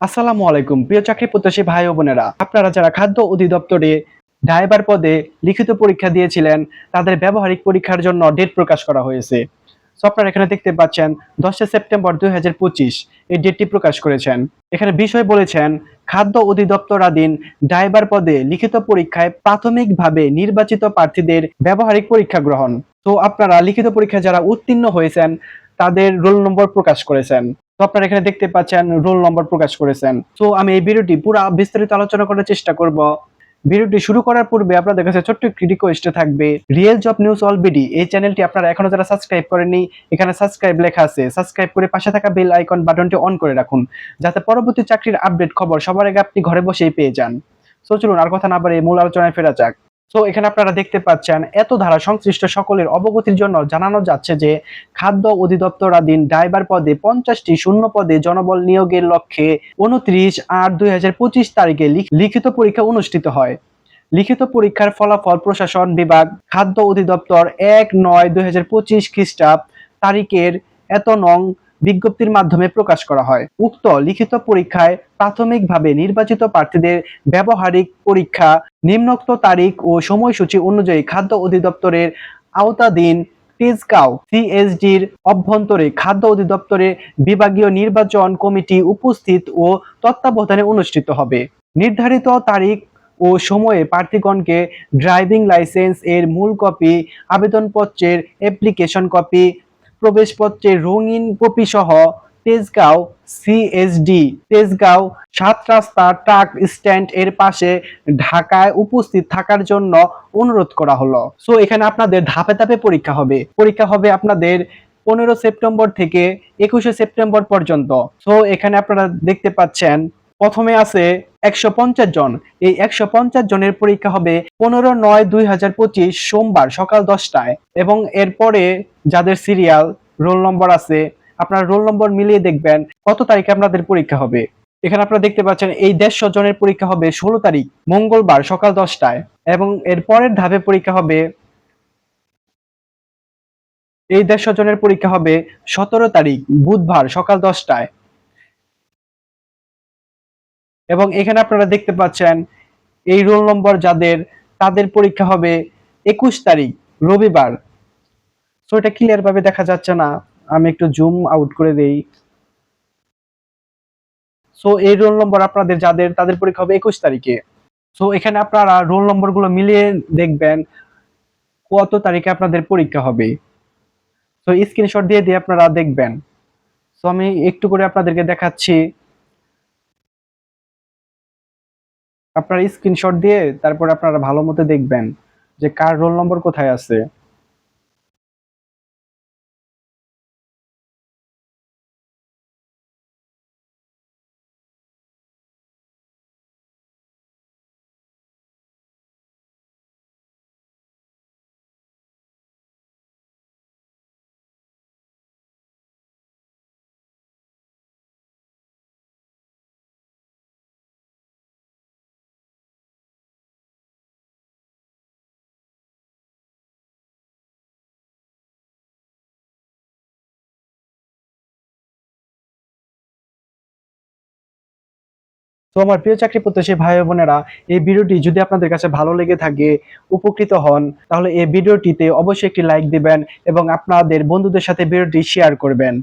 আসসালামু আলাইকুম প্রিয় চাকরি প্রত্যাশী ভাই ও বোনেরা। আপনারা যারা খাদ্য অধিদপ্তরে ড্রাইভার পদে লিখিত পরীক্ষা দিয়েছিলেন তাদের ব্যবহারিক পরীক্ষার জন্য ডেট প্রকাশ করা হয়েছে। So, আপনারা এখানে দেখতে পাচ্ছেন দশই সেপ্টেম্বর দুই হাজার পঁচিশ এই ডেটটি প্রকাশ করেছেন। এখানে বিষয় বলেছেন খাদ্য অধিদপ্তরাধীন ড্রাইভার পদে লিখিত পরীক্ষায় প্রাথমিকভাবে নির্বাচিত প্রার্থীদের ব্যবহারিক পরীক্ষা গ্রহণ। তো আপনারা লিখিত পরীক্ষায় যারা উত্তীর্ণ হয়েছেন তাদের রোল নম্বর প্রকাশ করেছেন। তো আপনারা এখানে দেখতে পাচ্ছেন রোল নম্বর প্রকাশ করেছেন। তো আমি এই ভিডিওটি পুরো বিস্তারিত আলোচনা করার চেষ্টা করব। ভিডিওটি শুরু করার পূর্বে আপনাদের কাছে ছোট্ট একটি রিকোয়েস্ট থাকবে। রিয়েল জব নিউজ অলবিডি এই চ্যানেলটি আপনারা এখনও যারা সাবস্ক্রাইব করেননি, এখানে সাবস্ক্রাইব লেখা আছে। সাবস্ক্রাইব করে পাশে থাকা বেল আইকন বাটনটি অন করে রাখুন, যাতে পরবর্তী চাকরির আপডেট খবর সবার আগে আপনি ঘরে বসেই পেয়ে যান। সো চলুন আর কথা না বাড়িয়ে মূল আলোচনায় ফেরা যাক। সো এখানে আপনারা দেখতে পাচ্ছেন, এত ধারা সংশ্লিষ্ট সকলের অবগতির জন্য জানানো যাচ্ছে যে, খাদ্য অধিদপ্তরাধীন ড্রাইভার পদে পঞ্চাশটি শূন্য পদে জনবল নিয়োগের লক্ষ্যে উনত্রিশ আট দুই তারিখে লিখিত পরীক্ষা অনুষ্ঠিত হয়। লিখিত পরীক্ষার ফলাফল প্রশাসন বিভাগ, খাদ্য অধিদপ্তর এক নয় দুই খ্রিস্টাব্দ তারিখের এত নং বিজ্ঞপ্তির মাধ্যমে প্রকাশ করা হয়। উক্ত লিখিত পরীক্ষায় প্রাথমিকভাবে নির্বাচিত প্রার্থীদের ব্যবহারিক পরীক্ষা, নিম্নোক্ত তারিখ ও সময়সূচি অনুযায়ী খাদ্য অধিদপ্তরের আওতাধীন তেজগাঁও সিএসডির অভ্যন্তরে খাদ্য অধিদপ্তরে বিভাগীয় নির্বাচন কমিটি উপস্থিত ও তত্ত্বাবধানে অনুষ্ঠিত হবে। নির্ধারিত তারিখ ও সময়ে প্রার্থীগণকে ড্রাইভিং লাইসেন্স এর মূল কপি, আবেদনপত্রের অ্যাপ্লিকেশন কপি প্রবেশপত্রের রঙিন কপি সহ তেজগাঁও সিএসডি তেজগাঁও সাত রাস্তা ট্রাক স্ট্যান্ড এর পাশে ঢাকায় উপস্থিত থাকার জন্য অনুরোধ করা হলো। সো এখানে আপনাদের ধাপে ধাপে পরীক্ষা হবে। পরীক্ষা হবে আপনাদের পনেরো সেপ্টেম্বর থেকে একুশে সেপ্টেম্বর পর্যন্ত। সো এখানে আপনারা দেখতে পাচ্ছেন প্রথমে আছে একশো পঞ্চাশ জন। এই একশো পঞ্চাশ জনের পরীক্ষা হবে পনেরো নয় দুই হাজার পঁচিশ সোমবার সকাল দশটায়। এবং এরপরে যাদের সিরিয়াল রোল নম্বর আছে, আপনার রোল নম্বর মিলিয়ে দেখবেন কত তারিখে আপনাদের পরীক্ষা হবে। এখানে আপনারা দেখতে পাচ্ছেন এই দেড়শো জনের পরীক্ষা হবে ষোলো তারিখ, মঙ্গলবার সকাল দশটায়। এবং এর পরের ধাপে পরীক্ষা হবে এই দেড়শো জনের পরীক্ষা হবে সতেরো তারিখ, বুধবার সকাল দশটায়। এবং এখানে আপনারা দেখতে পাচ্ছেন এই রোল নম্বর যাদের, তাদের পরীক্ষা হবে একুশ তারিখ, রবিবার। সো এটা ক্লিয়ার ভাবে দেখা যাচ্ছে না। আমি একটু জুম আউট করে দেই। সো এই রোল নম্বর আপনাদের যাদের, তাদের পরীক্ষা হবে একুশ তারিখে। সো এখানে আপনারা রোল নম্বরগুলো মিলিয়ে দেখবেন কত তারিখে আপনাদের পরীক্ষা হবে। তো স্ক্রিনশট দিয়ে দিয়ে আপনারা দেখবেন। সো আমি একটু করে আপনাদেরকে দেখাচ্ছি। আপনারা স্ক্রিনশট দিয়ে তারপর আপনারা ভালো মতো দেখবেন যে কার রোল নম্বর কোথায় আছে। তো আমার প্রিয় চাকরি প্রত্যাশী ভাই বোনেরা, এই ভিডিওটি যদি আপনাদের কাছে ভালো লেগে থাকে, উপকৃত হন, তাহলে এই ভিডিওটিতে অবশ্যই একটি লাইক দিবেন এবং আপনাদের বন্ধুদের সাথে ভিডিওটি শেয়ার করবেন।